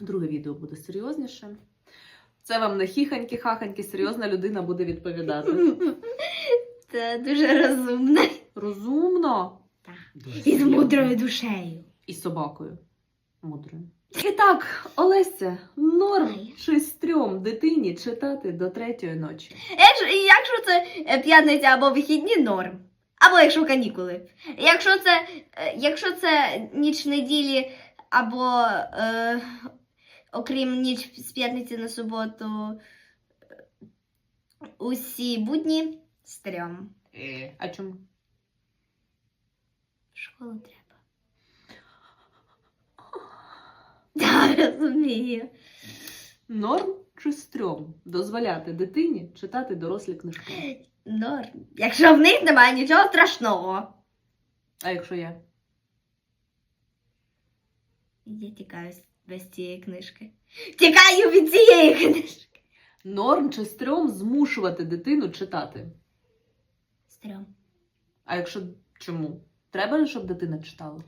Друге відео буде серйозніше. Це вам не хіханьки-хаханьки, серйозна людина буде відповідати. Це дуже розумно. Розумно. Так. І з мудрою душею. І з собакою. Мудрою. І так, Олеся, норм Ай. чи стрьом дитині читати до третьої ночі? Якщо, якщо це е, п'ятниця або вихідні норм. Або якщо канікули. Якщо це, е, якщо це ніч неділі, або е, окрім ніч з п'ятниці на суботу, е, усі будні стрьом. А чому? В школу треба. Так, розумію. Норм чи стрьом дозволяти дитині читати дорослі книжки? Норм. Якщо в них немає нічого страшного. А якщо я? Я тікаю з- без цієї книжки. Тікаю від цієї книжки. Норм чи стрьом змушувати дитину читати? Стрьом. А якщо чому? Треба, щоб дитина читала?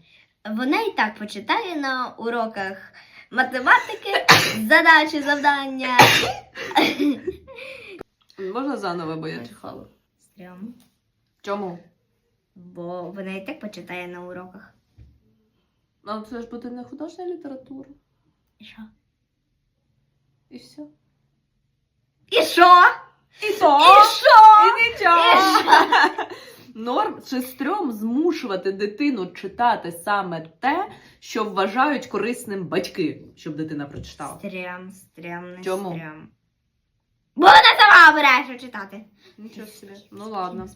Вона і так почитає на уроках математики, задачі, завдання. Можна заново, бо я чихала. Стрьом. Чому? Бо вона і так почитає на уроках. Ну, це ж буде не художня література. І що? І все. І що? І то! І що? І нічого! Норм чи стрьом змушувати дитину читати саме те, що вважають корисним батьки, щоб дитина прочитала. Стрьом, стрьом, не Чому? стрьом. Бо вона сама обирає, що читати. Нічого собі. Ну ладно.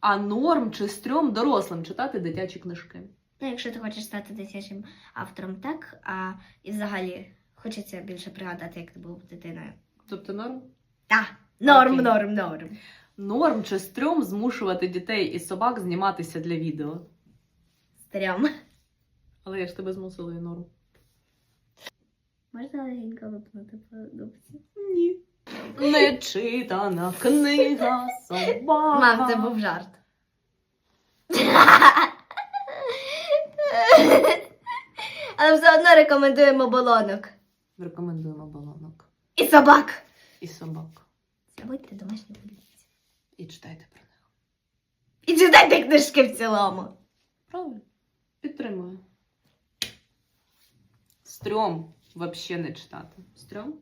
А норм чи стрьом дорослим читати дитячі книжки. Ну, якщо ти хочеш стати дитячим автором, так, а і взагалі хочеться більше пригадати, як ти був дитиною. Тобто норм? Так, норм, Окей. норм, норм. Норм чи стрьом змушувати дітей і собак зніматися для відео. Стрьом. Але я ж тебе змусила і норм. Можна легенько випнути по дубці? Ні. Нечитана книга собака. Мам, це був жарт. Але все одно рекомендуємо болонок. Рекомендуємо балонок. І собак. І собак. Забудьте домашні поліції. І читайте про них. І читайте книжки в цілому. Правильно? Підтримую. Стрьом взагалі не читати. Стрьом?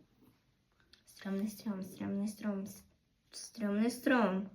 Стрьом, не стрьом, стрьом, не стрьом. Стрьом, не стрьом.